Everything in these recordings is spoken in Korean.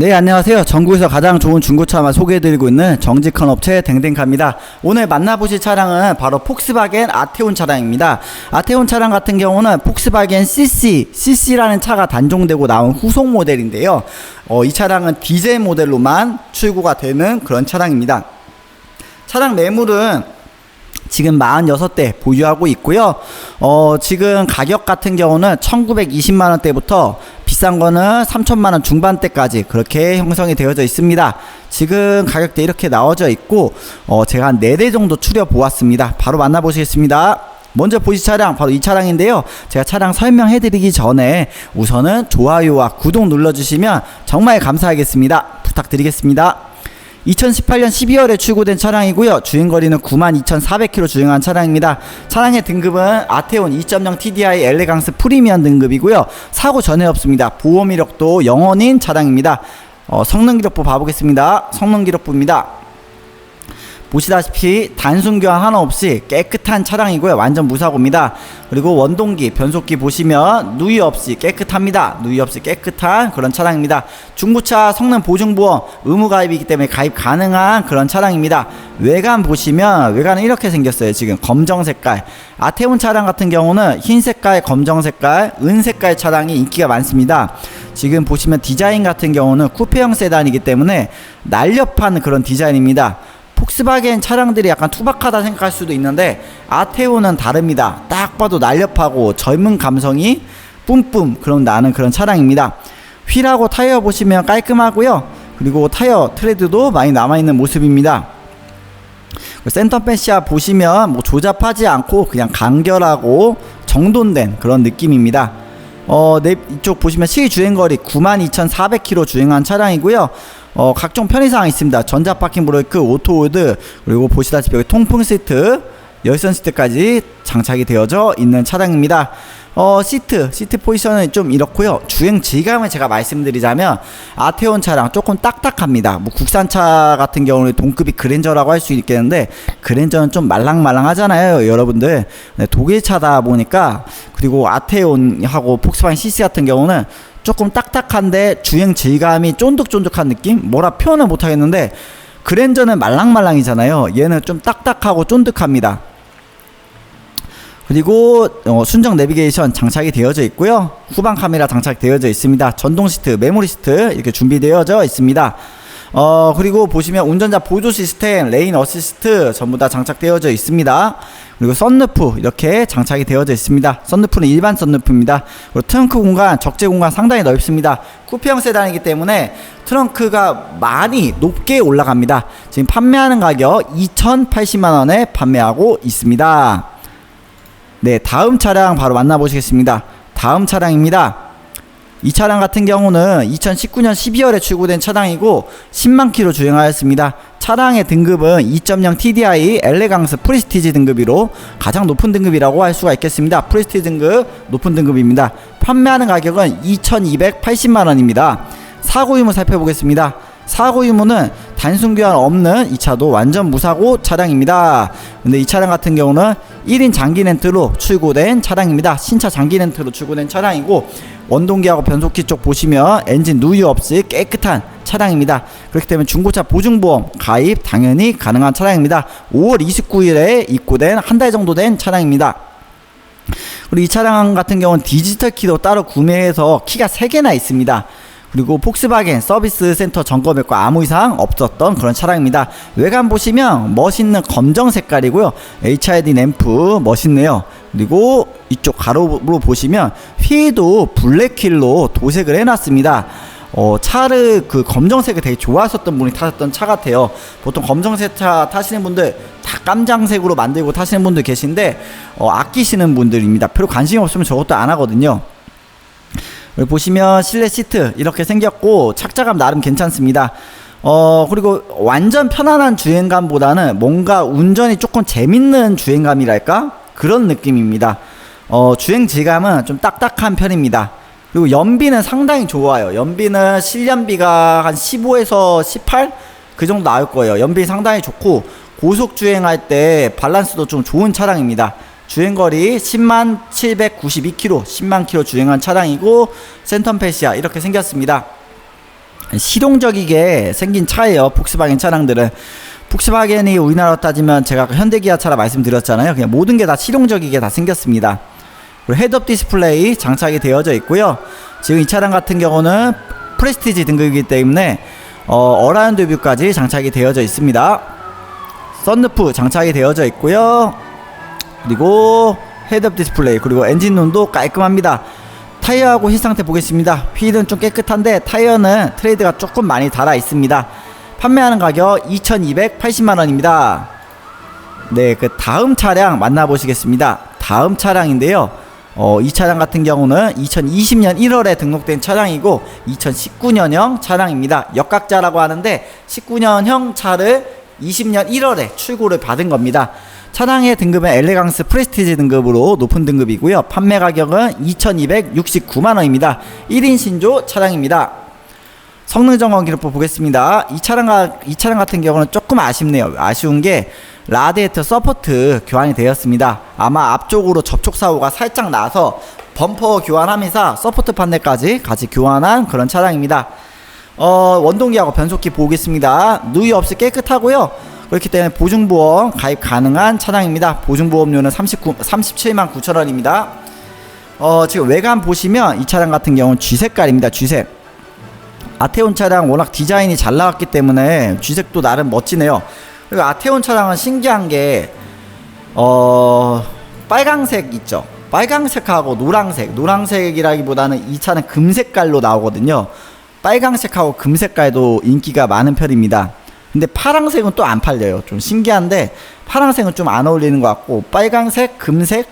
네 안녕하세요. 전국에서 가장 좋은 중고차만 소개해드리고 있는 정직한 업체 댕댕카입니다. 오늘 만나보실 차량은 바로 폭스바겐 아테온 차량입니다. 아테온 차량 같은 경우는 폭스바겐 CC CC라는 차가 단종되고 나온 후속 모델인데요. 어, 이 차량은 디젤 모델로만 출고가 되는 그런 차량입니다. 차량 매물은 지금 46대 보유하고 있고요. 어, 지금 가격 같은 경우는 1920만 원대부터 비싼 거는 3천만 원 중반대까지 그렇게 형성이 되어져 있습니다. 지금 가격대 이렇게 나와져 있고 어, 제가 한 4대 정도 추려 보았습니다. 바로 만나보시겠습니다. 먼저 보실 차량 바로 이 차량인데요. 제가 차량 설명해 드리기 전에 우선은 좋아요와 구독 눌러 주시면 정말 감사하겠습니다. 부탁드리겠습니다. 2018년 12월에 출고된 차량이고요. 주행거리는 92,400km 주행한 차량입니다. 차량의 등급은 아테온 2.0 TDI 엘레강스 프리미엄 등급이고요. 사고 전에 없습니다. 보험 이력도 영원인 차량입니다. 어, 성능 기록부 봐보겠습니다. 성능 기록부입니다. 보시다시피 단순 교환 하나 없이 깨끗한 차량이고요. 완전 무사고입니다. 그리고 원동기, 변속기 보시면 누이 없이 깨끗합니다. 누이 없이 깨끗한 그런 차량입니다. 중고차 성능 보증보험 의무 가입이기 때문에 가입 가능한 그런 차량입니다. 외관 보시면 외관은 이렇게 생겼어요. 지금 검정 색깔. 아테온 차량 같은 경우는 흰 색깔, 검정 색깔, 은 색깔 차량이 인기가 많습니다. 지금 보시면 디자인 같은 경우는 쿠페형 세단이기 때문에 날렵한 그런 디자인입니다. 폭스바겐 차량들이 약간 투박하다 생각할 수도 있는데 아테오는 다릅니다. 딱 봐도 날렵하고 젊은 감성이 뿜뿜 그런 나는 그런 차량입니다. 휠하고 타이어 보시면 깔끔하고요. 그리고 타이어 트레드도 많이 남아있는 모습입니다. 센터 패시아 보시면 뭐 조잡하지 않고 그냥 간결하고 정돈된 그런 느낌입니다. 어, 네, 이쪽 보시면 시주행거리 92,400km 주행한 차량이고요. 어, 각종 편의사항 있습니다. 전자 파킹 브레이크, 오토홀드, 그리고 보시다시피 여기 통풍 시트, 열선 시트까지 장착이 되어져 있는 차량입니다. 어, 시트, 시트 포지션은 좀 이렇고요. 주행 질감을 제가 말씀드리자면 아테온 차량 조금 딱딱합니다. 뭐 국산차 같은 경우는 동급이 그랜저라고 할 수 있겠는데 그랜저는 좀 말랑말랑하잖아요, 여러분들. 네, 독일 차다 보니까 그리고 아테온하고 폭스바겐 CC 같은 경우는 조금 딱딱한데 주행 질감이 쫀득쫀득한 느낌? 뭐라 표현을 못 하겠는데 그랜저는 말랑말랑이잖아요. 얘는 좀 딱딱하고 쫀득합니다. 그리고 어, 순정 내비게이션 장착이 되어져 있고요. 후방 카메라 장착되어져 있습니다. 전동 시트, 메모리 시트 이렇게 준비되어져 있습니다. 어 그리고 보시면 운전자 보조 시스템, 레인 어시스트 전부 다 장착되어져 있습니다. 그리고 썬루프 이렇게 장착이 되어져 있습니다. 썬루프는 일반 썬루프입니다. 그리고 트렁크 공간, 적재 공간 상당히 넓습니다. 쿠페형 세단이기 때문에 트렁크가 많이 높게 올라갑니다. 지금 판매하는 가격 2,080만 원에 판매하고 있습니다. 네, 다음 차량 바로 만나보시겠습니다. 다음 차량입니다. 이 차량 같은 경우는 2019년 12월에 출고된 차량이고 10만 킬로 주행하였습니다. 차량의 등급은 2.0 TDI 엘레강스 프리스티지 등급으로 가장 높은 등급이라고 할 수가 있겠습니다. 프리스티지 등급 높은 등급입니다. 판매하는 가격은 2,280만 원입니다. 사고 유무 살펴보겠습니다. 사고 유무는 단순 교환 없는 이 차도 완전 무사고 차량입니다. 근데 이 차량 같은 경우는 1인 장기 렌트로 출고된 차량입니다. 신차 장기 렌트로 출고된 차량이고 원동기하고 변속기 쪽 보시면 엔진 누유 없이 깨끗한 차량입니다. 그렇기 때문에 중고차 보증보험 가입 당연히 가능한 차량입니다. 5월 29일에 입고된 한 달 정도 된 차량입니다. 그리고 이 차량 같은 경우는 디지털 키도 따로 구매해서 키가 3개나 있습니다. 그리고 폭스바겐 서비스 센터 점검했고 아무 이상 없었던 그런 차량입니다. 외관 보시면 멋있는 검정 색깔이고요. HID 램프 멋있네요. 그리고 이쪽 가로로 보시면 휠도 블랙킬로 도색을 해놨습니다. 어, 차를 그 검정색을 되게 좋아하셨던 분이 타셨던 차 같아요. 보통 검정색 차 타시는 분들 다 깜장색으로 만들고 타시는 분들 계신데 어, 아끼시는 분들입니다. 별로 관심이 없으면 저것도 안 하거든요. 보시면 실내 시트 이렇게 생겼고 착자감 나름 괜찮습니다. 어 그리고 완전 편안한 주행감보다는 뭔가 운전이 조금 재밌는 주행감이랄까 그런 느낌입니다. 어 주행 질감은 좀 딱딱한 편입니다. 그리고 연비는 상당히 좋아요. 연비는 실연비가 한 15에서 18 그 정도 나올 거예요. 연비 상당히 좋고 고속 주행할 때 밸런스도 좀 좋은 차량입니다. 주행거리 10만 792km, 10만 km 주행한 차량이고 센텀 패시아 이렇게 생겼습니다. 실용적이게 생긴 차예요. 폭스바겐 차량들은. 폭스바겐이 우리나라로 따지면 제가 아까 현대기아 차라 말씀드렸잖아요. 그냥 모든 게 다 실용적이게 다 생겼습니다. 그리고 헤드업 디스플레이 장착이 되어져 있고요. 지금 이 차량 같은 경우는 프레스티지 등급이기 때문에 어, 어라운드 뷰까지 장착이 되어져 있습니다. 썬루프 장착이 되어져 있고요. 그리고 헤드업 디스플레이 그리고 엔진룸도 깔끔합니다. 타이어하고 힐 상태 보겠습니다. 휠은 좀 깨끗한데 타이어는 트레이드가 조금 많이 달아 있습니다. 판매하는 가격 2,280만 원입니다. 네, 그 다음 차량 만나보시겠습니다. 다음 차량인데요. 어, 이 차량 같은 경우는 2020년 1월에 등록된 차량이고 2019년형 차량입니다. 역각자라고 하는데 19년형 차를 20년 1월에 출고를 받은 겁니다. 차량의 등급은 엘레강스 프레스티지 등급으로 높은 등급이고요. 판매 가격은 2,269만 원입니다. 1인 신조 차량입니다. 성능 점검 기록부 보겠습니다. 이 차량 이 차량 같은 경우는 조금 아쉽네요. 아쉬운 게 라디에이터 서포트 교환이 되었습니다. 아마 앞쪽으로 접촉 사고가 살짝 나서 범퍼 교환하면서 서포트 판넬까지 같이 교환한 그런 차량입니다. 어, 원동기하고 변속기 보겠습니다. 누이 없이 깨끗하고요. 그렇기 때문에 보증보험 가입 가능한 차량입니다. 보증보험료는 39, 37만 9천 원입니다. 어, 지금 외관 보시면 이 차량 같은 경우는 쥐색깔입니다. 쥐색. 아테온 차량 워낙 디자인이 잘 나왔기 때문에 쥐색도 나름 멋지네요. 그리고 아테온 차량은 신기한 게, 어, 빨강색 있죠. 빨강색하고 노랑색, 노랑색이라기보다는 이 차는 금색깔로 나오거든요. 빨강색하고 금색깔도 인기가 많은 편입니다. 근데 파랑색은 또 안 팔려요. 좀 신기한데 파랑색은 좀 안 어울리는 것 같고 빨강색, 금색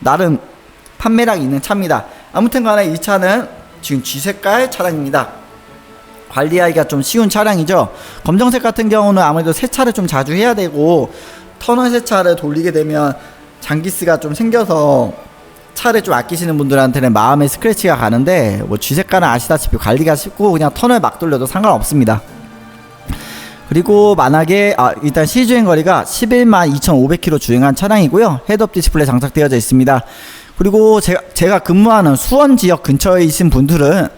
나름 판매량 있는 차입니다. 아무튼 간에 이 차는 지금 G색깔 차량입니다. 관리하기가 좀 쉬운 차량이죠. 검정색 같은 경우는 아무래도 세차를 좀 자주 해야 되고 터널 세차를 돌리게 되면 장기스가 좀 생겨서 차를 좀 아끼시는 분들한테는 마음의 스크래치가 가는데 뭐 G색깔은 아시다시피 관리가 쉽고 그냥 터널 막 돌려도 상관없습니다. 그리고 만약에 아 일단 시주행 거리가 11만 2,500km 주행한 차량이고요. 헤드업 디스플레이 장착되어져 있습니다. 그리고 제가 제가 근무하는 수원 지역 근처에 있는 분들은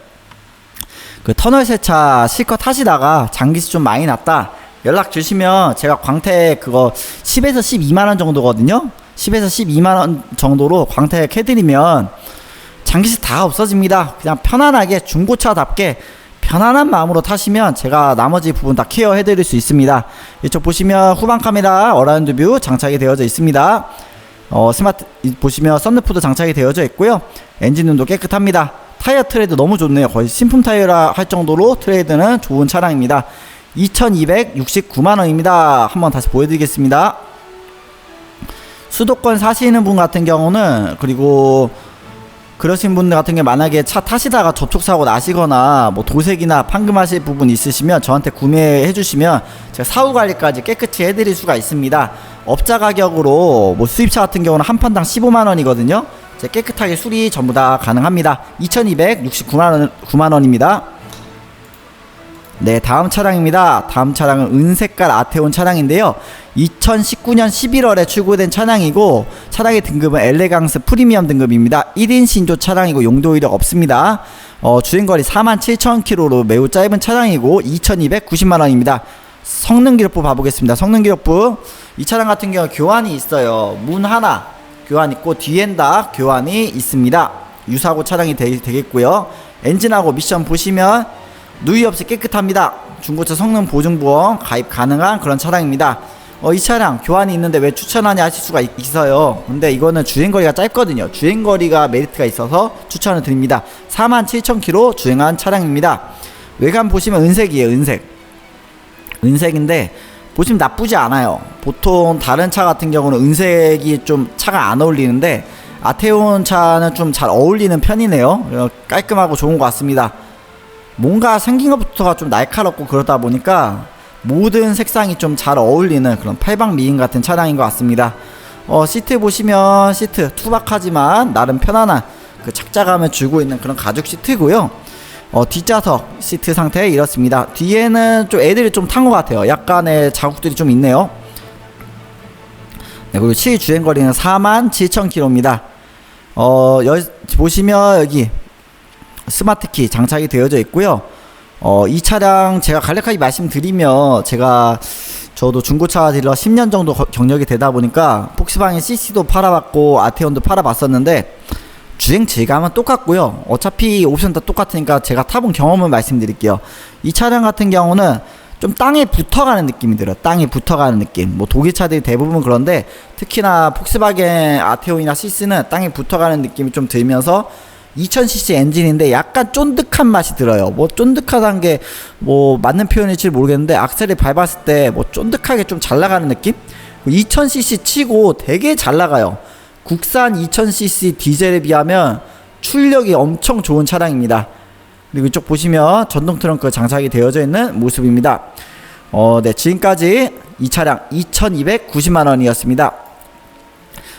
그 터널 세차 실컷 하시다가 장기수 좀 많이 났다. 연락 주시면 제가 광택 그거 10에서 12만 원 정도거든요. 10에서 12만 원 정도로 광택 해드리면 장기수 다 없어집니다. 그냥 편안하게 중고차답게 편안한 마음으로 타시면 제가 나머지 부분 다 케어해 드릴 수 있습니다. 이쪽 보시면 후방 카메라 어라운드 뷰 장착이 되어져 있습니다. 어, 스마트 보시면 썬루프도 장착이 되어져 있고요. 엔진룸도 깨끗합니다. 타이어 트레이드 너무 좋네요. 거의 신품 타이어라 할 정도로 트레이드는 좋은 차량입니다. 2269만 원입니다. 한번 다시 보여드리겠습니다. 수도권 사시는 분 같은 경우는 그리고 그러신 분들 같은 게 만약에 차 타시다가 접촉 사고 나시거나 뭐 도색이나 판금하실 부분 있으시면 저한테 구매해 주시면 제가 사후 관리까지 깨끗이 해드릴 수가 있습니다. 업자 가격으로 뭐 수입차 같은 경우는 한 판당 15만 원이거든요. 제 깨끗하게 수리 전부 다 가능합니다. 2,269만 원 9만 원입니다. 네, 다음 차량입니다. 다음 차량은 은색깔 아테온 차량인데요. 2019년 11월에 출고된 차량이고 차량의 등급은 엘레강스 프리미엄 등급입니다. 1인 신조 차량이고 용도 이력 없습니다. 어, 주행거리 47,000km로 매우 짧은 차량이고 2,290만 원입니다. 성능 기록부 봐보겠습니다. 성능 기록부 이 차량 같은 경우 교환이 있어요. 문 하나 교환 있고 뒤엔 다 교환이 있습니다. 유사고 차량이 되, 되겠고요. 엔진하고 미션 보시면 누이 없이 깨끗합니다. 중고차 성능 보증 보험 가입 가능한 그런 차량입니다. 어, 이 차량 교환이 있는데 왜 추천하냐 하실 수가 있, 있어요. 근데 이거는 주행거리가 짧거든요. 주행거리가 메리트가 있어서 추천을 드립니다. 47,000km 주행한 차량입니다. 외관 보시면 은색이에요, 은색. 은색인데, 보시면 나쁘지 않아요. 보통 다른 차 같은 경우는 은색이 좀 차가 안 어울리는데, 아테온 차는 좀 잘 어울리는 편이네요. 깔끔하고 좋은 것 같습니다. 뭔가 생긴 것부터가 좀 날카롭고 그러다 보니까 모든 색상이 좀 잘 어울리는 그런 팔방 미인 같은 차량인 것 같습니다. 어, 시트 보시면 시트 투박하지만 나름 편안한 그 착자감을 주고 있는 그런 가죽 시트고요. 어, 뒷좌석 시트 상태 이렇습니다. 뒤에는 좀 애들이 좀 탄 것 같아요. 약간의 자국들이 좀 있네요. 네, 그리고 실 주행 거리는 4만 7천 킬로입니다. 어, 여, 보시면 여기 스마트키 장착이 되어져 있고요. 어, 이 차량 제가 간략하게 말씀드리면 제가 저도 중고차 딜러 10년 정도 거- 경력이 되다 보니까 폭스바겐 CC도 팔아봤고 아테온도 팔아봤었는데 주행 질감은 똑같고요. 어차피 옵션 다 똑같으니까 제가 타본 경험을 말씀드릴게요. 이 차량 같은 경우는 좀 땅에 붙어가는 느낌이 들어요. 땅에 붙어가는 느낌. 뭐 독일 차들이 대부분 그런데 특히나 폭스바겐 아테온이나 시스는 땅에 붙어가는 느낌이 좀 들면서 2000cc 엔진인데 약간 쫀득한 맛이 들어요. 뭐 쫀득하다는 게 뭐 맞는 표현일지 모르겠는데 악셀을 밟았을 때 뭐 쫀득하게 좀 잘 나가는 느낌? 2000cc 치고 되게 잘 나가요. 국산 2000cc 디젤에 비하면 출력이 엄청 좋은 차량입니다. 그리고 이쪽 보시면 전동 트렁크 장착이 되어져 있는 모습입니다. 어, 네, 지금까지 이 차량 2,290만 원이었습니다.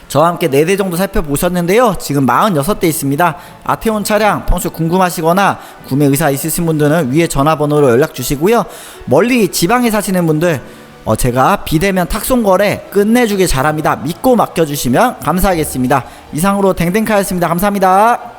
저와 함께 4대 정도 살펴보셨는데요. 지금 46대 있습니다. 아테온 차량 평소 궁금하시거나 구매 의사 있으신 분들은 위에 전화번호로 연락 주시고요. 멀리 지방에 사시는 분들 어, 제가 비대면 탁송 거래 끝내주길 잘합니다. 믿고 맡겨주시면 감사하겠습니다. 이상으로 댕댕카였습니다. 감사합니다.